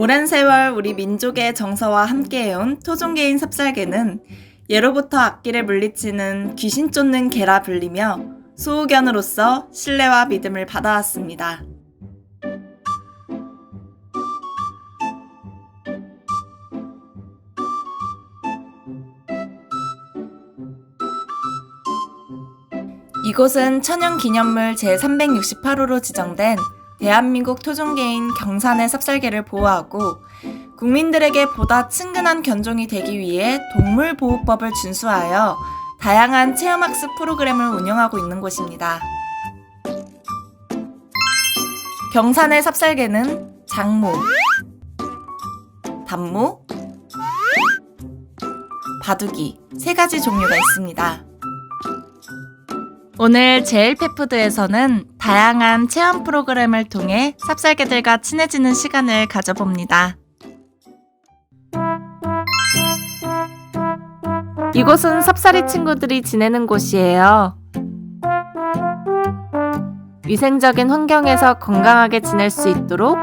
오랜 세월 우리 민족의 정서와 함께해온 토종개인 삽살개는 예로부터 악기를 물리치는 귀신 쫓는 개라 불리며 소호견으로서 신뢰와 믿음을 받아왔습니다. 이곳은 천연기념물 제368호로 지정된 대한민국 토종개인 경산의 삽살개를 보호하고 국민들에게 보다 친근한 견종이 되기 위해 동물보호법을 준수하여 다양한 체험학습 프로그램을 운영하고 있는 곳입니다. 경산의 삽살개는 장모, 단모, 바둑이 세 가지 종류가 있습니다. 오늘 제일페푸드에서는 다양한 체험 프로그램을 통해 삽살개들과 친해지는 시간을 가져봅니다. 이곳은 삽살이 친구들이 지내는 곳이에요. 위생적인 환경에서 건강하게 지낼 수 있도록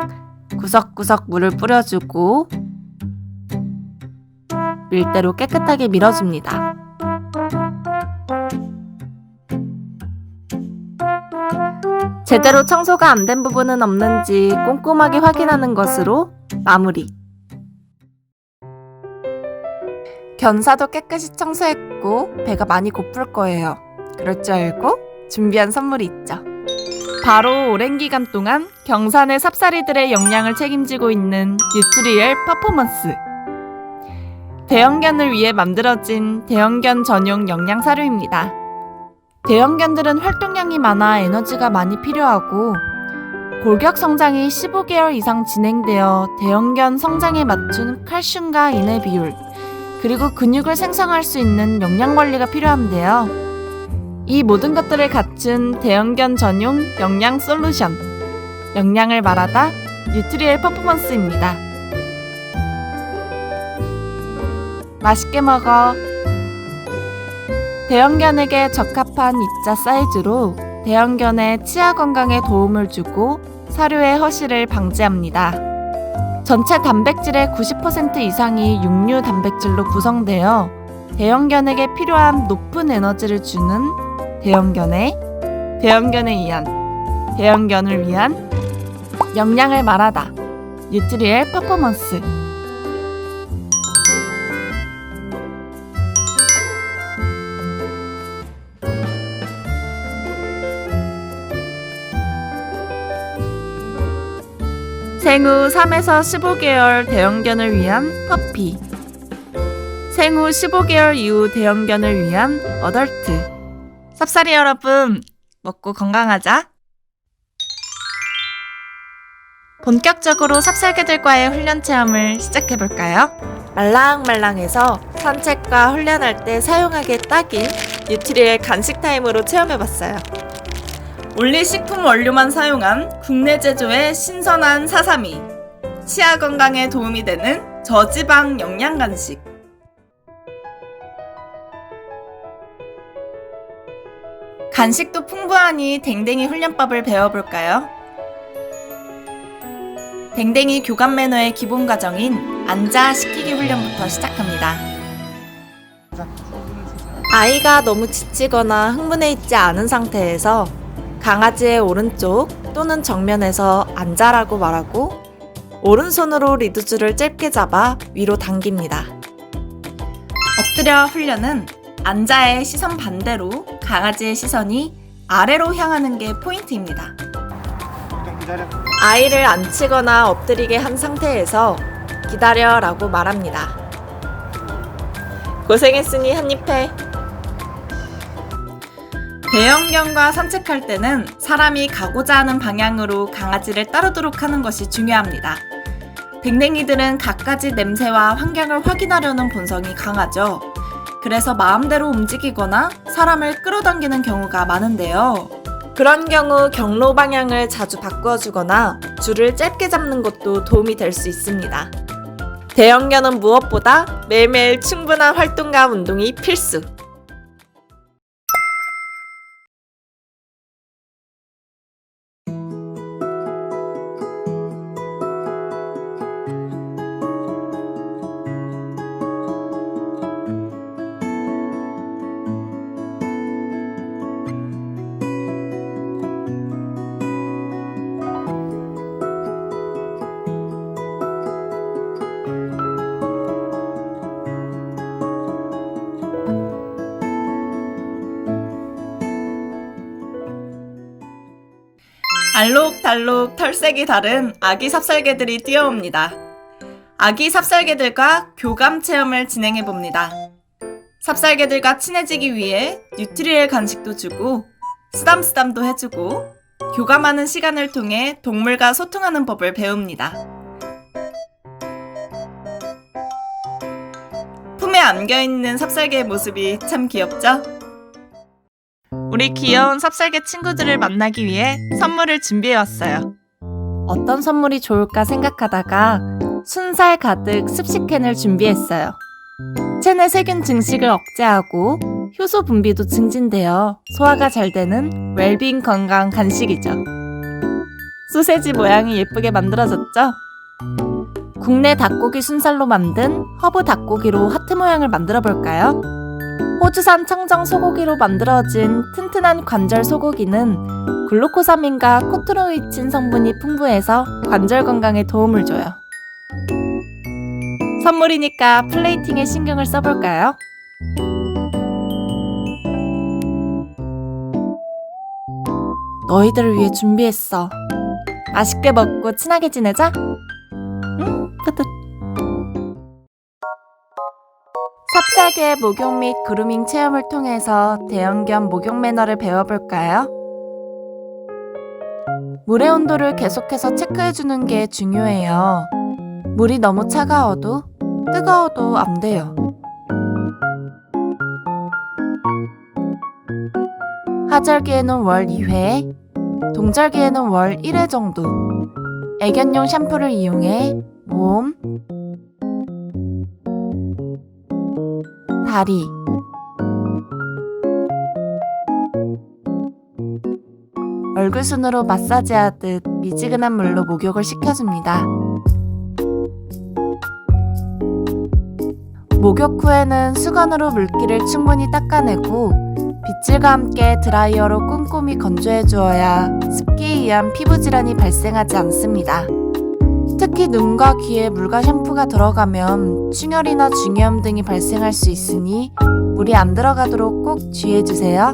구석구석 물을 뿌려주고 밀대로 깨끗하게 밀어줍니다. 제대로 청소가 안 된 부분은 없는지 꼼꼼하게 확인하는 것으로 마무리. 견사도 깨끗이 청소했고 배가 많이 고플 거예요. 그럴 줄 알고 준비한 선물이 있죠. 바로 오랜 기간 동안 경산의 삽살이들의 영양을 책임지고 있는 뉴트리엘 퍼포먼스. 대형견을 위해 만들어진 대형견 전용 영양 사료입니다. 대형견들은 활동량이 많아 에너지가 많이 필요하고 골격 성장이 15개월 이상 진행되어 대형견 성장에 맞춘 칼슘과 인의 비율, 그리고 근육을 생성할 수 있는 영양 관리가 필요한데요. 이 모든 것들을 갖춘 대형견 전용 영양 솔루션. 영양을 말하다 뉴트리엘 퍼포먼스입니다. 맛있게 먹어. 대형견에게 적합한 입자 사이즈로 대형견의 치아 건강에 도움을 주고 사료의 허실을 방지합니다. 전체 단백질의 90% 이상이 육류 단백질로 구성되어 대형견에게 필요한 높은 에너지를 주는 대형견의 대형견에 의한 대형견을 위한 영양을 말하다 뉴트리엘 퍼포먼스 생후 3에서 15개월 대형견을 위한 퍼피. 생후 15개월 이후 대형견을 위한 어덜트. 삽살이 여러분, 먹고 건강하자. 본격적으로 삽살개들과의 훈련 체험을 시작해볼까요? 말랑말랑해서 산책과 훈련할 때 사용하기에 딱인 뉴트리엘 간식 타임으로 체험해봤어요. 올리 식품 원료만 사용한 국내 제조의 신선한 사사미. 치아 건강에 도움이 되는 저지방 영양 간식. 간식도 풍부하니 댕댕이 훈련법을 배워볼까요? 댕댕이 교감 매너의 기본 과정인 앉아 시키기 훈련부터 시작합니다. 아이가 너무 지치거나 흥분해 있지 않은 상태에서 강아지의 오른쪽 또는 정면에서 앉아라고 말하고 오른손으로 리드줄을 짧게 잡아 위로 당깁니다. 엎드려 훈련은 앉아의 시선 반대로 강아지의 시선이 아래로 향하는 게 포인트입니다. 아이를 앉히거나 엎드리게 한 상태에서 기다려라고 말합니다. 고생했으니 한입 해. 대형견과 산책할 때는 사람이 가고자 하는 방향으로 강아지를 따르도록 하는 것이 중요합니다. 댕댕이들은 갖가지 냄새와 환경을 확인하려는 본성이 강하죠. 그래서 마음대로 움직이거나 사람을 끌어당기는 경우가 많은데요. 그런 경우 경로 방향을 자주 바꾸어 주거나 줄을 짧게 잡는 것도 도움이 될 수 있습니다. 대형견은 무엇보다 매일매일 충분한 활동과 운동이 필수. 알록달록 털색이 다른 아기 삽살개들이 뛰어옵니다. 아기 삽살개들과 교감 체험을 진행해 봅니다. 삽살개들과 친해지기 위해 뉴트리엘 간식도 주고 쓰담쓰담도 해주고 교감하는 시간을 통해 동물과 소통하는 법을 배웁니다. 품에 안겨있는 삽살개의 모습이 참 귀엽죠? 우리 귀여운 삽살개 친구들을 만나기 위해 선물을 준비해왔어요. 어떤 선물이 좋을까 생각하다가 순살 가득 습식캔을 준비했어요. 체내 세균 증식을 억제하고 효소 분비도 증진되어 소화가 잘 되는 웰빙 건강 간식이죠. 소세지 모양이 예쁘게 만들어졌죠? 국내 닭고기 순살로 만든 허브 닭고기로 하트 모양을 만들어 볼까요? 호주산 청정 소고기로 만들어진 튼튼한 관절 소고기는 글루코사민과 코트로이친 성분이 풍부해서 관절 건강에 도움을 줘요. 선물이니까 플레이팅에 신경을 써볼까요? 너희들을 위해 준비했어. 맛있게 먹고 친하게 지내자. 응, 뿌듯. 삽살개 목욕 및 그루밍 체험을 통해서 대형견 목욕 매너를 배워볼까요? 물의 온도를 계속해서 체크해주는 게 중요해요. 물이 너무 차가워도 뜨거워도 안 돼요. 하절기에는 월 2회, 동절기에는 월 1회 정도. 애견용 샴푸를 이용해 몸, 다리, 얼굴 순으로 마사지하듯 미지근한 물로 목욕을 시켜줍니다. 목욕 후에는 수건으로 물기를 충분히 닦아내고 빗질과 함께 드라이어로 꼼꼼히 건조해 주어야 습기에 의한 피부 질환이 발생하지 않습니다. 특히 눈과 귀에 물과 샴푸가 들어가면 충혈이나 중이염 등이 발생할 수 있으니 물이 안 들어가도록 꼭 주의해 주세요.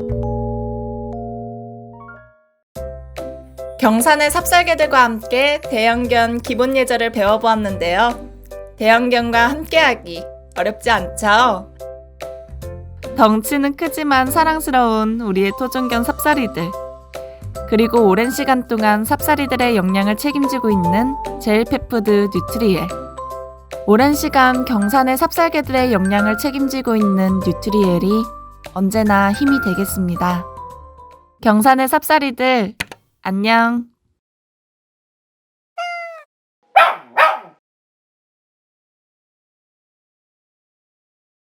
경산의 삽살개들과 함께 대형견 기본 예절을 배워보았는데요. 대형견과 함께하기 어렵지 않죠? 덩치는 크지만 사랑스러운 우리의 토종견 삽살이들. 그리고 오랜 시간 동안 삽살이들의 영양을 책임지고 있는 제일펫푸드 뉴트리엘. 오랜 시간 경산의 삽살개들의 영양을 책임지고 있는 뉴트리엘이 언제나 힘이 되겠습니다. 경산의 삽살이들, 안녕.